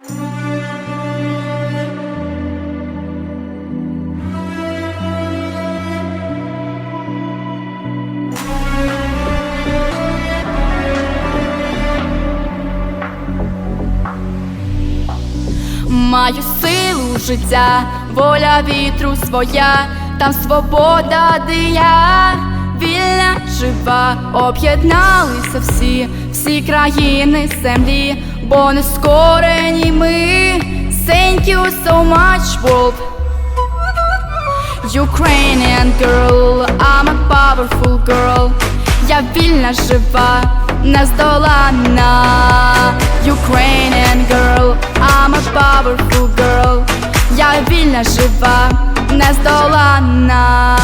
Маю силу життя, воля вітру своя, там свобода, де я жива, об'єдналися всі, всі країни землі, бо не скорені ми. Thank you so much, world. Ukrainian girl, I'm a powerful girl. Я вільна жива, нездоланна. Ukrainian girl, I'm a powerful girl. Я вільна жива, нездоланна.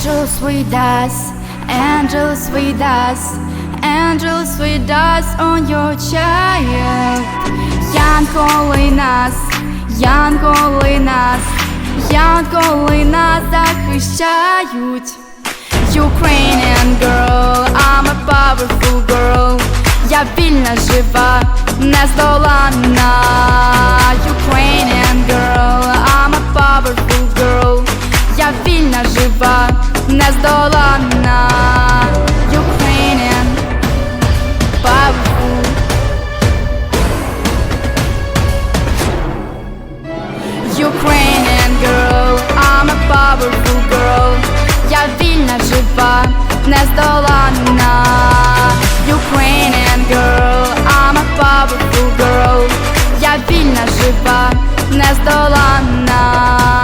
Angels with us, angels with us, angels with us on your child. Янголи нас, янголи нас, янголи нас захищають. Ukrainian girl, I'm a powerful girl. Я вільна жива, нездоланна. Ukrainian Я жива, нездоланна. Ukrainian powerful. Ukrainian girl, I'm a powerful girl. Я вільна жива, нездоланна. Ukrainian girl, I'm a powerful girl. Я вільна жива, нездоланна.